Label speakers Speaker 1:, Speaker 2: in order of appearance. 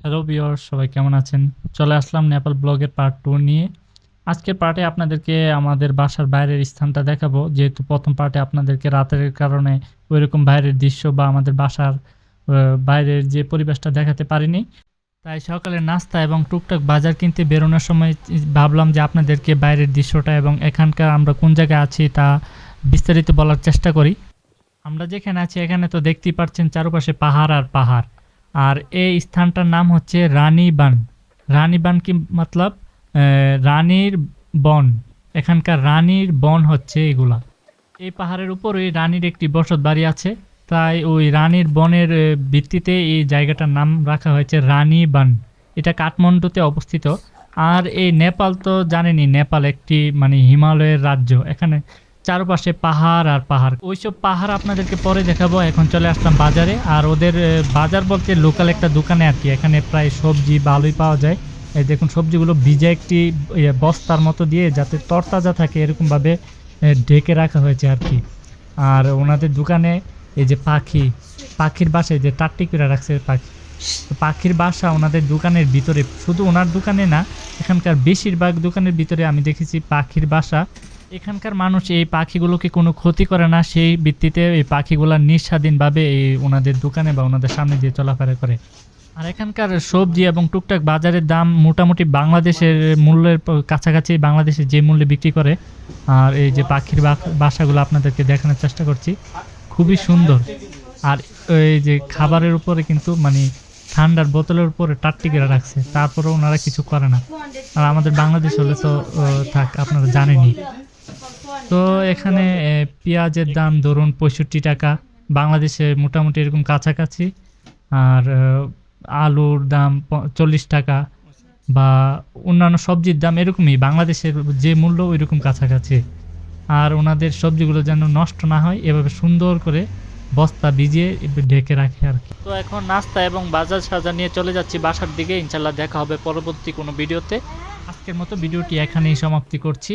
Speaker 1: Hello বিয়র সবাই কেমন আছেন? চলে আসলাম নেপাল ব্লগের পার্ট টু নিয়ে। আজকের পার্টে আপনাদেরকে আমাদের বাসার বাইরের স্থানটা দেখাবো। যেহেতু প্রথম পার্টে আপনাদেরকে রাতের কারণে ওইরকম বাইরের দৃশ্য বা আমাদের বাসার বাইরের যে পরিবেশটা দেখাতে পারিনি। তাই সকালে নাস্তা এবং টুকটাক বাজার কিনতে বেরোনোর সময় ভাবলাম যে আপনাদেরকে বাইরের দৃশ্যটা এবং এখানকার আমরা কোন জায়গায় আছি তা বিস্তারিত বলার চেষ্টা করি। আমরা যেখানে আছি এখানে তো দেখতেই পাচ্ছেন চারপাশে পাহাড় আর পাহাড়। আর এই স্থানটার নাম হচ্ছে রানীবান। রানীবান কি মতলব? রানীর বন। এখানকার রানীর বন হচ্ছে এগুলা। এই পাহাড়ের উপর রানীর একটি বসত বাড়ি আছে। তাই ওই রানীর বনের ভিত্তিতে এই জায়গাটার নাম রাখা হয়েছে রানীবান। এটা কাঠমান্ডুতে অবস্থিত। আর এই নেপাল তো জানেনই, নেপাল একটি মানে হিমালয়ের রাজ্য। এখানে চারপাশে পাহাড় আর পাহাড়। ওইসব পাহাড় আপনাদেরকে পরে দেখাবো। এখন চলে আসলাম বাজারে। আর ওদের বাজার বলতে লোকাল একটা দোকানে আর কি। এখানে প্রায় সবজি ভালোই পাওয়া যায়। এই দেখুন, সবজিগুলো ভিজে একটি বস্তার মতো দিয়ে যাতে তরতাজা থাকে, এরকমভাবে ঢেকে রাখা হয়েছে আর কি। আর ওনাদের দোকানে এই যে পাখি, পাখির বাসায় যে টাট্টি করে রাখছে পাখি, পাখির বাসা ওনাদের দোকানের ভিতরে। শুধু ওনার দোকানে না, এখানকার বেশিরভাগ দোকানের ভিতরে আমি দেখেছি পাখির বাসা। এখানকার মানুষ এই পাখিগুলোকে কোনো ক্ষতি করে না, সেই ভিত্তিতে এই পাখিগুলো নিঃস্বাধীনভাবে এই ওনাদের দোকানে বা ওনাদের সামনে দিয়ে চলাফেরা করে। আর এখানকার সবজি এবং টুকটাক বাজারের দাম মোটামুটি বাংলাদেশের মূল্যের কাছাকাছি বাংলাদেশে যে মূল্যে বিক্রি করে, আর এই যে পাখির বাসাগুলো আপনাদেরকে দেখানোর চেষ্টা করছি, খুবই সুন্দর। আর এই যে খাবারের উপরে কিন্তু মানে ঠান্ডার বোতলের উপরে টাট্টি করে রাখছে, তারপরেও ওনারা কিছু করে না। আর আমাদের বাংলাদেশ হলে তো থাক, আপনারা জানেনই। তো এখানে পেঁয়াজের দাম ধরুন পঁয়ষট্টি টাকা, বাংলাদেশে মোটামুটি এরকম কাছাকাছি। আর আলুর দাম চল্লিশ টাকা বা অন্যান্য সবজির দাম এরকমই, বাংলাদেশের যে মূল্য ওই রকম কাছাকাছি। আর ওনাদের সবজিগুলো যেন নষ্ট না হয়, এভাবে সুন্দর করে বস্তা ভিজিয়ে ঢেকে রাখে আর কি। তো এখন নাস্তা এবং বাজার সাজা নিয়ে চলে যাচ্ছি বাসার দিকে ইনশাল্লাহ দেখা হবে পরবর্তী কোনো ভিডিওতে। আজকের মতো ভিডিওটি এখানেই সমাপ্তি করছি।